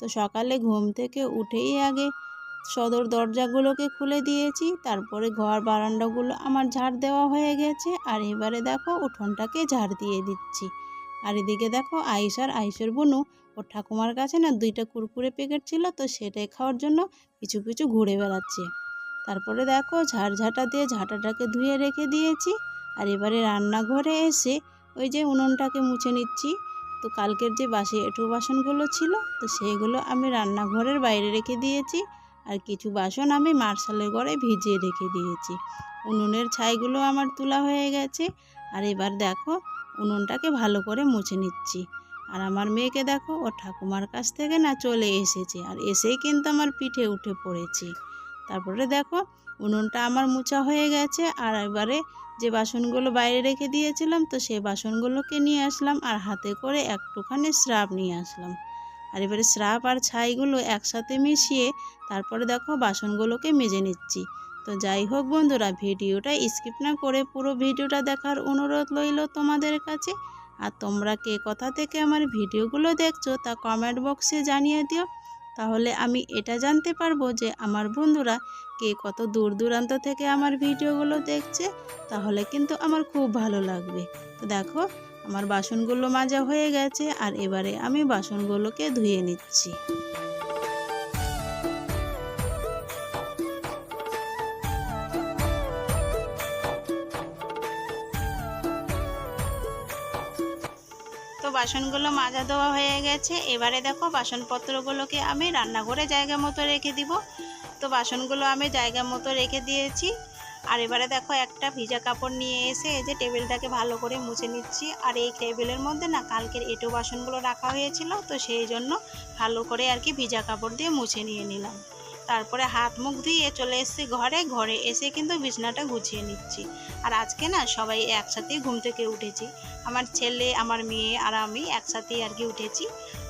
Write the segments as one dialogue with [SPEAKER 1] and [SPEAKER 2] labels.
[SPEAKER 1] তো সকালে ঘুম থেকে উঠেই আগে সদর দরজাগুলোকে খুলে দিয়েছি, তারপরে ঘর বারান্দাগুলো আমার ঝাড় দেওয়া হয়ে গেছে, আর এবারে দেখো উঠোনটাকে ঝাড় দিয়ে দিচ্ছি। আর এদিকে দেখো আইস আর আইসের বোনু, ওর ঠাকুমার কাছে না দুইটা কুরকুরে প্যাকেট ছিল, তো সেটাই খাওয়ার জন্য কিছু কিছু ঘুরে বেড়াচ্ছে। তারপরে দেখো ঝাড় ঝাঁটা দিয়ে ঝাঁটাটাকে ধুয়ে রেখে দিয়েছি, আর এবারে রান্নাঘরে এসে ওই যে উনুনটাকে মুছে নিচ্ছি তো কালকের যে বাসি এঁঠো বাসনগুলো ছিল, তো সেইগুলো আমি রান্নাঘরের বাইরে রেখে দিয়েছি। আর কিছু বাসন আমি মার্শালের ঘরে ভিজিয়ে রেখে দিয়েছি। উনুনের ছাইগুলো আমার তোলা হয়ে গেছে। আর এবার দেখো, উনুনটাকে ভালো করে মুছে নিচ্ছি। আর আমার মেয়েকে দেখো, ও ঠাকুমার কাছ থেকে না চলে এসেছে। আর এসেই কিন্তু আমার পিঠে উঠে পড়েছি। তারপরে দেখো উনুনটা আমার মোছা হয়ে গেছে আর এবারে যে বাসনগুলো বাইরে রেখে দিয়েছিলাম, তো সেই বাসনগুলোকে নিয়ে আসলাম আর হাতে করে একটুখানি স্রাব নিয়ে আসলাম। আর এবারে স্রাব আর ছাইগুলো একসাথে মিশিয়ে তারপরে দেখো বাসনগুলোকে মেজে নিচ্ছি। তো যাই হোক বন্ধুরা, ভিডিওটা স্কিপ না করে পুরো ভিডিওটা দেখার অনুরোধ রইল তোমাদের কাছে। আর তোমরা কে কথা থেকে আমার ভিডিওগুলো দেখছ তা কমেন্ট বক্সে জানিয়ে দিও। তাহলে আমি এটা জানতে পারব যে আমার বন্ধুরা কে কত দূর দূরান্ত থেকে আমার ভিডিওগুলো দেখছে, তাহলে কিন্তু আমার খুব ভালো লাগবে। তো দেখো, আমার বাসনগুলো মাজা হয়ে গেছে আর এবারে আমি বাসনগুলোকে ধুয়ে নিচ্ছি। বাসনগুলো মাজা দেওয়া হয়ে গেছে। এবারে দেখো, বাসনপত্রগুলোকে আমি রান্নাঘরে জায়গা মতো রেখে দিব। তো বাসনগুলো আমি জায়গা মতো রেখে দিয়েছি। আর এবারে দেখো, একটা ভিজা কাপড় নিয়ে এসে এই যে টেবিলটাকে ভালো করে মুছে নিচ্ছি। আর এই টেবিলের মধ্যে না, কালকের এঁটো বাসনগুলো রাখা হয়েছিল। তো সেই জন্য ভালো করে আর কি ভিজা কাপড় দিয়ে মুছে নিয়ে নিলাম। তারপরে হাত মুখ ধুয়ে চলে এসেছি ঘরে। ঘরে এসে কিন্তু বিছনাটা গুছিয়ে নিচ্ছি। আর আজকে না সবাই একসাথেই ঘুম থেকে উঠেছি। আমার ছেলে, আমার মেয়ে আর আমি একসাথেই আর কি উঠেছি।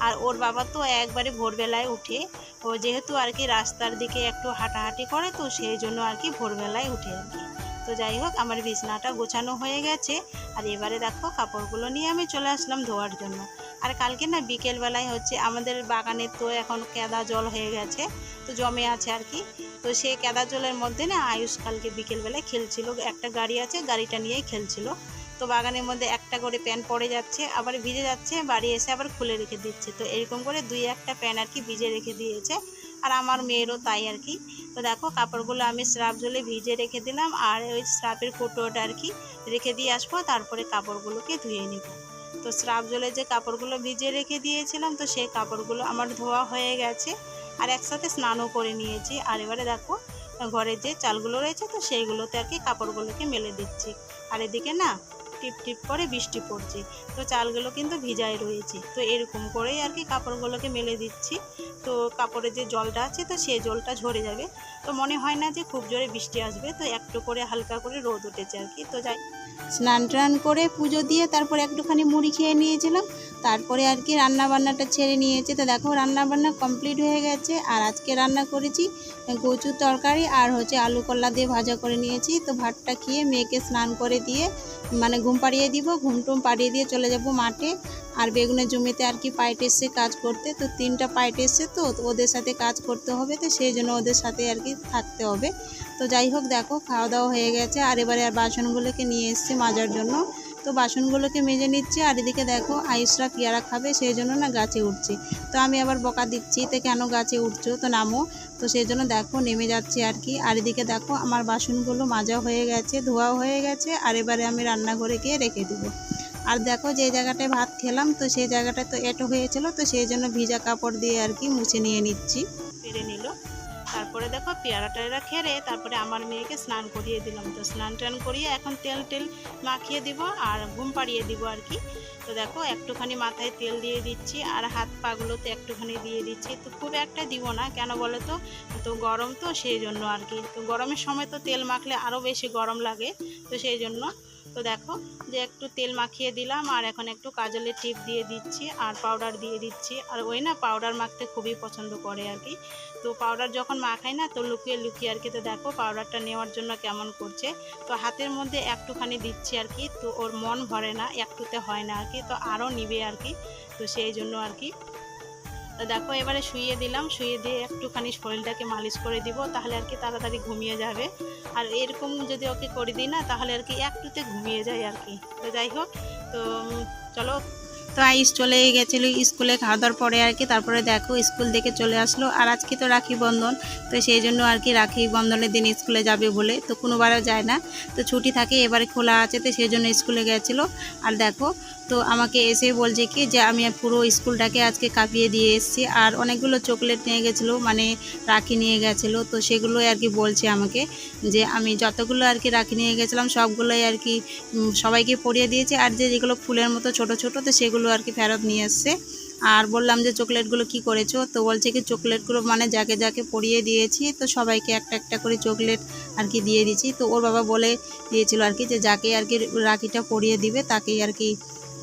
[SPEAKER 1] আর ওর বাবা তো একবারে ভোরবেলায় উঠে। ও যেহেতু আর কি রাস্তার দিকে একটু হাঁটাহাঁটি করে তো সেই জন্য আর কি ভোরবেলায় উঠে আর কি। তো যাই হোক, আমার বিছনাটা গোছানো হয়ে গেছে। আর এবারে দেখো কাপড়গুলো নিয়ে আমি চলে আসলাম ধোয়ার জন্য। আর কালকে না বিকেলবেলায় হচ্ছে আমাদের বাগানে তো এখন কেদা জল হয়ে গেছে, তো জমে আছে আর কি। তো সেই কেদা জলের মধ্যে না আয়ুষ কালকে বিকেলবেলায় খেলছিল, একটা গাড়ি আছে গাড়িটা নিয়েই খেলছিল। তো বাগানের মধ্যে একটা করে প্যান পড়ে যাচ্ছে, আবার ভিজে যাচ্ছে, বাড়ি এসে আবার খুলে রেখে দিচ্ছে। তো এরকম করে দুই একটা প্যান আর কি ভিজে রেখে দিয়েছে, আর আমার মেয়েরও তাই আর কি। তো দেখো কাপড়গুলো আমি স্রাব জলে ভিজে রেখে দিলাম, আর ওই স্রাবের কোটোটা আর কি রেখে দিয়ে আসব, তারপরে কাপড়গুলোকে ধুয়ে নিব। তো স্রাব জলে যে কাপড়গুলো ভিজিয়ে রেখে দিয়েছিলাম, তো সেই কাপড়গুলো আমার ধোয়া হয়ে গেছে। আর একসাথে স্নানও করে নিয়েছি। আর এবারে দেখো, ঘরে যে চালগুলো রয়েছে, তো সেইগুলোতে আর কি কাপড়গুলোকে মেলে দিচ্ছি। আর এদিকে না টিপ টিপ করে বৃষ্টি পড়ছে। তো চালগুলো কিন্তু ভিজাই রয়েছে। তো এরকম করেই আর কি কাপড়গুলোকে মেলে দিচ্ছি। তো কাপড়ে যে জলটা আছে, তো সে জলটা ঝরে যাবে। তো মনে হয় না যে খুব জোরে বৃষ্টি আসবে। তো একটু করে হালকা করে রোদ উঠেছে আর কি। তো যাই স্নান টান করে পুজো দিয়ে তারপরে একটুখানি মুড়ি খেয়ে নিয়েছিলাম। তারপরে আর কি রান্নাবান্নাটা ছেড়ে নিয়েছে। তো দেখো, রান্নাবান্না কমপ্লিট হয়ে গেছে। আর আজকে রান্না করেছি কচুর তরকারি আর হচ্ছে আলু কল্লা দিয়ে ভাজা করে নিয়েছি। তো ভাতটা খেয়ে মেয়েকে স্নান করে দিয়ে মানে ঘুম পাড়িয়ে দিব, ঘুম টুম পাড়িয়ে দিয়ে চলে যাব মাঠে। আর বেগুনের জমিতে আর কি পাইট এসছে কাজ করতে। তো তিনটা পাইট এসছে তো ওদের সাথে কাজ করতে হবে। তো সেই জন্য ওদের সাথে আর কি থাকতে হবে। তো যাই হোক, দেখো, খাওয়া দাওয়া হয়ে গেছে। আর এবারে আর বাসনগুলোকে নিয়ে এসছে মাজার জন্য। তো বাসনগুলোকে মেজে নিচ্ছে আর এদিকে দেখো আয়ুষরা পেয়ারা খাবে, সেই জন্য না গাছে উঠছে। তো আমি আবার বকা দিচ্ছি, তো কেন গাছে উঠছো? তো নামো। তো সেই জন্য দেখো নেমে যাচ্ছে আর কি। আর এদিকে দেখো আমার বাসনগুলো মাজা হয়ে গেছে ধোয়া হয়ে গেছে, আর এবারে আমি রান্নাঘরে গিয়ে রেখে দেবো। আর দেখো যে জায়গাটায় ভাত খেলাম, তো সেই জায়গাটায় তো এটো হয়েছিল, তো সেই জন্য ভিজা কাপড় দিয়ে আর কি মুছে নিয়ে নিচ্ছি। পেরে নিল। তারপরে দেখো পেয়ারা টেয়ারা খেরে তারপরে আমার মেয়েকে স্নান করিয়ে দিলাম। তো স্নান টান করিয়ে এখন তেল টেল মাখিয়ে দিব আর ঘুম পাড়িয়ে দিব আর কি। তো দেখো একটুখানি মাথায় তেল দিয়ে দিচ্ছি আর হাত পাগুলোতে একটুখানি দিয়ে দিচ্ছি। তো খুব একটা দিব না, কেন বলো তো? তো গরম তো সেই জন্য আর কি। তো গরমের সময় তো তেল মাখলে আরও বেশি গরম লাগে। তো সেই জন্য তো দেখো যে একটু তেল মাখিয়ে দিলাম, আর এখন একটু কাজলের টিপ দিয়ে দিচ্ছি আর পাউডার দিয়ে দিচ্ছি। আর ওই না পাউডার মাখতে খুবই পছন্দ করে আর কি। তো পাউডার যখন মাখাই না, তো লুকিয়ে লুকিয়ে আর কি, তো দেখো পাউডারটা নেওয়ার জন্য কেমন করছে। তো হাতের মধ্যে একটুখানি দিচ্ছি আর কি, তো ওর মন ভরে না, একটুতে হয় না আর কি, তো আরও নিবে আর কি। তো সেই জন্য আর কি তো দেখো, এবারে শুইয়ে দিলাম শুয়ে দিয়ে একটুখানি শরীরটাকে মালিশ করে দিব, তাহলে আর কি তাড়াতাড়ি ঘুমিয়ে যাবে। আর এরকম যদি ওকে করে দিই না, তাহলে আর কি একটুতে ঘুমিয়ে যায় আর কি। তো যাই হোক, তো চলো। তো আইস চলে গেছিল স্কুলে খাওয়া দাওয়ার পরে আর কি, তারপরে দেখো স্কুল থেকে চলে আসলো। আর আজকে তো রাখি বন্ধন, তো সেই জন্য আর কি রাখি বন্ধনের দিন স্কুলে যাবে বলে, তো কোনোবারও যায় না। তো ছুটি থাকে, এবারে খোলা আছে, তো সেই জন্য স্কুলে গেছিল। আর দেখো তো আমাকে এসে বলছে কি যে আমি পুরো স্কুলটাকে আজকে কাঁপিয়ে দিয়ে এসেছি। আর অনেকগুলো চকলেট নিয়ে গেছিল মানে রাখি নিয়ে গেছিল। তো সেগুলোই আর কি বলছে আমাকে যে আমি যতগুলো আর কি রাখি নিয়ে গেছিলাম, সবগুলোই আর কি সবাইকে পরিয়ে দিয়েছে। আর যে যেগুলো ফুলের মতো ছোট ছোট, তো সেগুলো আর কি ফেরত নিয়ে এসছে। আর বললাম যে চকলেটগুলো কি করেছ? তো বলছে কি চকলেটগুলো মানে যাকে যাকে পরিয়ে দিয়েছি, তো সবাইকে একটা একটা করে চকলেট আর কি দিয়ে দিয়েছি। তো ওর বাবা বলে দিয়েছিল আর কি যে যাকে আর কি রাখিটা পরিয়ে দিবে, তাকেই আর কি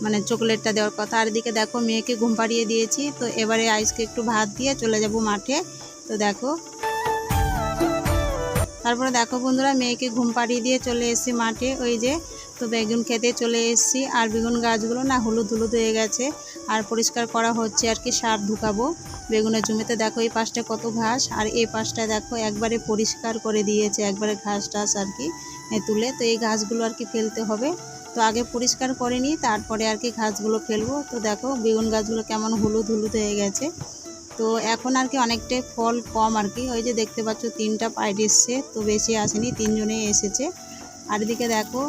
[SPEAKER 1] মানে চকলেটটা দেওয়ার কথা। আর এদিকে দেখো, মেয়েকে ঘুম পাড়িয়ে দিয়েছি। তো এবারে আইসকে একটু ভাত দিয়ে চলে যাব মাঠে। তো দেখো। তারপরে দেখো বন্ধুরা, মেয়েকে ঘুম পাড়িয়ে দিয়ে চলে এসেছি মাঠে। ওই যে, তো বেগুন খেতে চলে এসেছি। আর বেগুন গাছগুলো না হলুদ হলুদ হয়ে গেছে। আর পরিষ্কার করা হচ্ছে আর কি, সার ঢুকাবো। বেগুনের জমিতে দেখো, এই পাশটা কত ঘাস। আর এই পাশটা দেখো, একবারে পরিষ্কার করে দিয়েছে। একবারে ঘাস টাস আর কি তুলে। তো এই ঘাসগুলো আর কি ফেলতে হবে। তো আগে পরিষ্কার করে নিই, তারপরে আর কি ঘাসগুলো ফেলব। তো দেখো বেগুন গাছগুলো কেমন হলুদ হলুদ হয়ে গেছে। তো এখন আর কি অনেকটাই ফল কম আর কি। ওই যে দেখতে পাচ্ছ তিনটা পাইড এসছে, তো বেশি আসেনি তিনজনেই এসেছে। আর এদিকে দেখো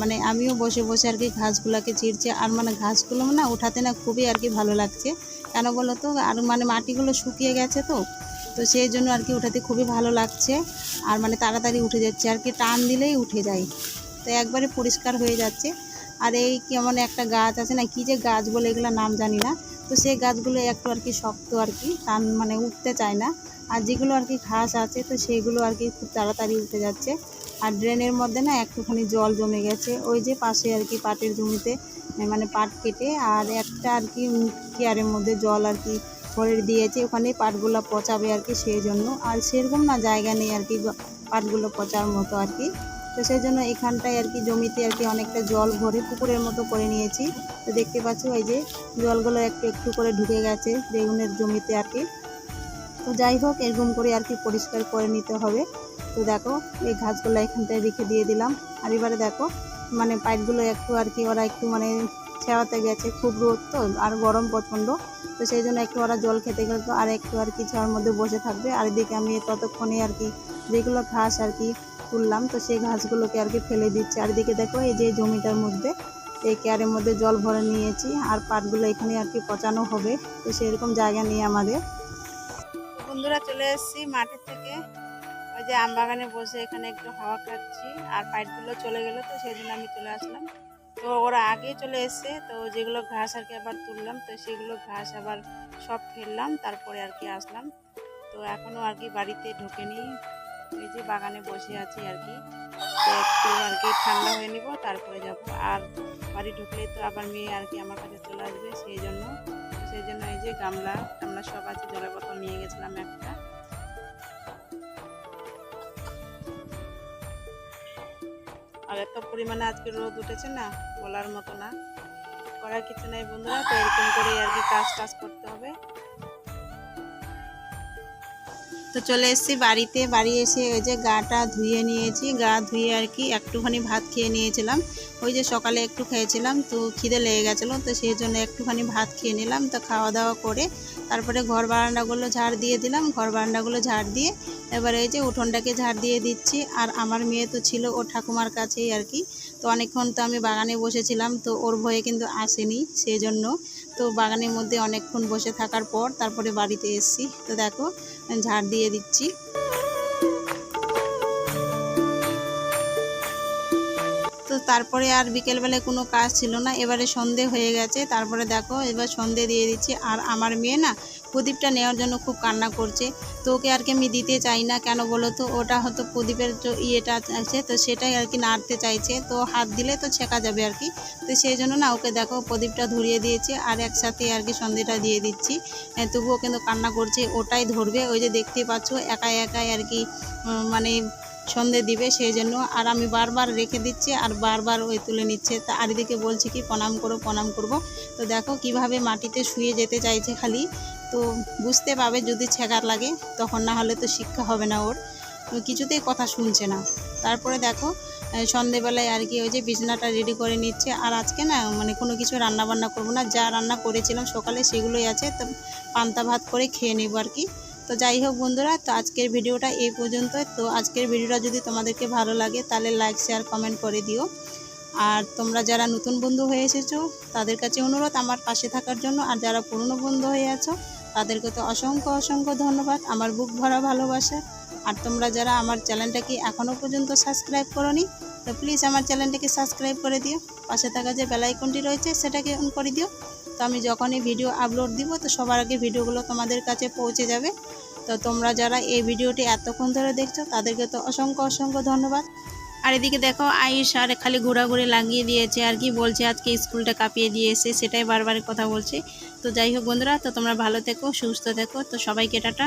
[SPEAKER 1] মানে আমিও বসে বসে আর কি ঘাসগুলোকে চিরছি। আর মানে ঘাসগুলো না ওঠাতে না খুবই আর কি ভালো লাগছে। কেন বলো তো? আর মানে মাটিগুলো শুকিয়ে গেছে তো। তো সেই জন্য আর কি উঠাতে খুবই ভালো লাগছে। আর মানে তাড়াতাড়ি উঠে যাচ্ছে। আর কি টান দিলেই উঠে যায়। তো একবারে পরিষ্কার হয়ে যাচ্ছে। আর এই কেমন একটা গাছ আছে না, কী যে গাছ বলে এগুলো নাম জানি না। তো সেই গাছগুলো একটু আর কি শক্ত আর কি টান মানে উঠতে চায় না। আর যেগুলো আর কি ঘাস আছে, তো সেইগুলো আর কি খুব তাড়াতাড়ি উঠে যাচ্ছে। আর ড্রেনের মধ্যে না একটুখানি জল জমে গেছে। ওই যে পাশে আর কি পাটের জমিতে মানে পাট কেটে, আর একটা আর কি কেয়ারের মধ্যে জল আর কি ভরে দিয়েছে। ওখানে পাটগুলো পচাবে আর কি সেই জন্য। আর সেরকম না জায়গা নেই আর কি পাটগুলো পচার মতো আর কি। তো সেই জন্য এখানটায় আর কি জমিতে আর কি অনেকটা জল ভরে পুকুরের মতো করে নিয়েছি। তো দেখতে পাচ্ছ ওই যে জলগুলো একটু একটু করে ঢুকে গেছে বেগুনের জমিতে আর কি। তো যাই হোক, এরকম করে আর কি পরিষ্কার করে নিতে হবে। তো দেখো, এই ঘাসগুলো এখানটায় রেখে দিয়ে দিলাম। আর এবারে দেখো মানে পাইপগুলো একটু আর কি ওরা একটু মানে ছেওয়াতে গেছে, খুব রোদ তো, আর গরম প্রচণ্ড। তো সেই জন্য একটু ওরা জল খেতে গেলে তো আর একটু আর কি ছাওয়ার মধ্যে বসে থাকবে। আর এদিকে আমি ততক্ষণে আর কি যেগুলো ঘাস আর কি তুললাম, তো সেই ঘাসগুলোকে আর কি ফেলে দিচ্ছি। আর এদিকে দেখো, এই যে জমিটার মধ্যে, এই কেয়ারের মধ্যে জল ভরে নিয়েছি, আর পাটগুলো এখানে আর কি পচানো হবে। তো সেরকম জায়গা নেই আমাদের। বন্ধুরা, চলে এসেছি মাঠের থেকে। ওই যে আম বাগানে বসে এখানে একটু হাওয়া খাচ্ছি, আর পাইপগুলো চলে গেলো, তো সেই জন্য আমি চলে আসলাম। তো ওরা আগে চলে এসছে, তো যেগুলো ঘাস আর কি আবার তুললাম, তো সেগুলো ঘাস আবার সব ফেললাম, তারপরে আর কি আসলাম। তো এখনও আর কি বাড়িতে ঢোকেনি, এই যে বাগানে বসে আছি আর কি। তো একটু আর কি ঠান্ডা হয়ে নিব, তারপরে যাব। আর বাড়ি ঢুকলেই তো আবার মেয়ে আর কি আমার কাছে চলে আসবে, সেই জন্য সেই জন্য এই যে গামলা টামলা সব আছে জলের বোতল নিয়ে গেছিলাম একটা। আর এত পরিমাণে আজকে রোদ উঠেছে না, বলার মতো না। করার কিছু নাই বন্ধুরা, তো এরকম করে আর কি কাজ টাজ করতে হবে। তো চলে এসেছি বাড়িতে। বাড়ি এসে ওই যে গাটা ধুয়ে নিয়েছি। গা ধুয়ে আর কি একটুখানি ভাত খেয়ে নিয়েছিলাম। ওই যে সকালে একটু খেয়েছিলাম, তো খিদে লেগে গেছিল, তো সেই জন্য একটুখানি ভাত খেয়ে নিলাম, তো খাওয়া দাওয়া করে তারপরে ঘর বারান্দাগুলো ঝাড় দিয়ে দিলাম। ঘর বারান্দাগুলো ঝাড় দিয়ে এবার এই যে উঠোনটাকে ঝাড় দিয়ে দিচ্ছি। আর আমার মেয়ে তো ছিল ও ঠাকুমার কাছেই আর কি। তো অনেকক্ষণ তো আমি বাগানে বসেছিলাম, তো ওর ভয়ে কিন্তু আসেনি, সেই জন্য তো বাগানের মধ্যে অনেকক্ষণ বসে থাকার পর তারপরে বাড়িতে এসছি। তো দেখো, ঝাড় দিয়ে দিচ্ছি। তো তারপরে আর বিকেলবেলায় কোনো কাজ ছিল না। এবারে সন্ধে হয়ে গেছে। তারপরে দেখো, এবার সন্ধে দিয়ে দিচ্ছি। আর আমার মেয়ে না প্রদীপটা নেওয়ার জন্য খুব কান্না করছে। তো ওকে আর কি আমি দিতে চাই না কেন বলো তো? ওটা হয়তো প্রদীপের ইয়েটা আছে তো সেটাই আর কি নাড়তে চাইছে। তো হাত দিলে তো ছেঁকা যাবে আর কি। তো সেই জন্য না ওকে দেখো প্রদীপটা ধরিয়ে দিয়েছে আর একসাথে আর কি সন্ধেটা দিয়ে দিচ্ছি। এ, তবুও কিন্তু কান্না করছে ওটাই ধরবে। ওই যে দেখতে পাচ্ছ একা একাই আর কি মানে সন্ধে দিবে, সেই জন্য আর আমি বারবার রেখে দিচ্ছি আর বারবার ওই তুলে নিচ্ছে। তা আর এদিকে বলছি কি, প্রণাম করো, প্রণাম করব। তো দেখো কীভাবে মাটিতে শুয়ে যেতে চাইছে খালি। তো বুঝতে পাবে যদি ছেঁকার লাগে, তখন না হলে তো শিক্ষা হবে না ওর। কিছুতেই কথা শুনছে না। তারপরে দেখো সন্ধেবেলায় আর কি ওই যে বিছানাটা রেডি করে নিচ্ছে। আর আজকে না মানে কোনো কিছু রান্না বান্না করব না, যা রান্না করেছিলাম সকালে সেগুলোই আছে। তো পান্তা ভাত করে খেয়ে নেব আর কি। তো যাই হোক বন্ধুরা, তো আজকের ভিডিওটা এই পর্যন্ত তো আজকের ভিডিওটা যদি তোমাদেরকে ভালো লাগে, তাহলে লাইক শেয়ার কমেন্ট করে দিও। আর তোমরা যারা নতুন বন্ধু হয়ে এসেছ, তাদের কাছে অনুরোধ আমার পাশে থাকার জন্য। আর যারা পুরনো বন্ধু হয়ে আছো, তাদেরকে তো অসংখ্য অসংখ্য ধন্যবাদ। আমার বুক ভরা ভালোবাসা। আর তোমরা যারা আমার চ্যানেলটাকে এখনও পর্যন্ত সাবস্ক্রাইব করোনি, তো প্লিজ আমার চ্যানেলটাকে সাবস্ক্রাইব করে দিও। পাশে থাকা যে বেল আইকনটি রয়েছে, সেটাকে অন করে দিও। তো আমি যখনই ভিডিও আপলোড দিব, তো সবার আগে ভিডিওগুলো তোমাদের কাছে পৌঁছে যাবে। তো তোমরা যারা এই ভিডিওটি এতক্ষণ ধরে দেখছ, তাদেরকে তো অসংখ্য অসংখ্য ধন্যবাদ। আর এদিকে দেখো, আয়ুষ আর খালি ঘোরাঘুরি লাগিয়ে দিয়েছে আর কি, বলছে আজকে স্কুলটা কাঁপিয়ে দিয়েছে সেটাই বারবার কথা বলছে। তো যাই হোক বন্ধুরা, তো তোমরা ভালো থেকো, সুস্থ থেকো, তো সবাইকে টাটা।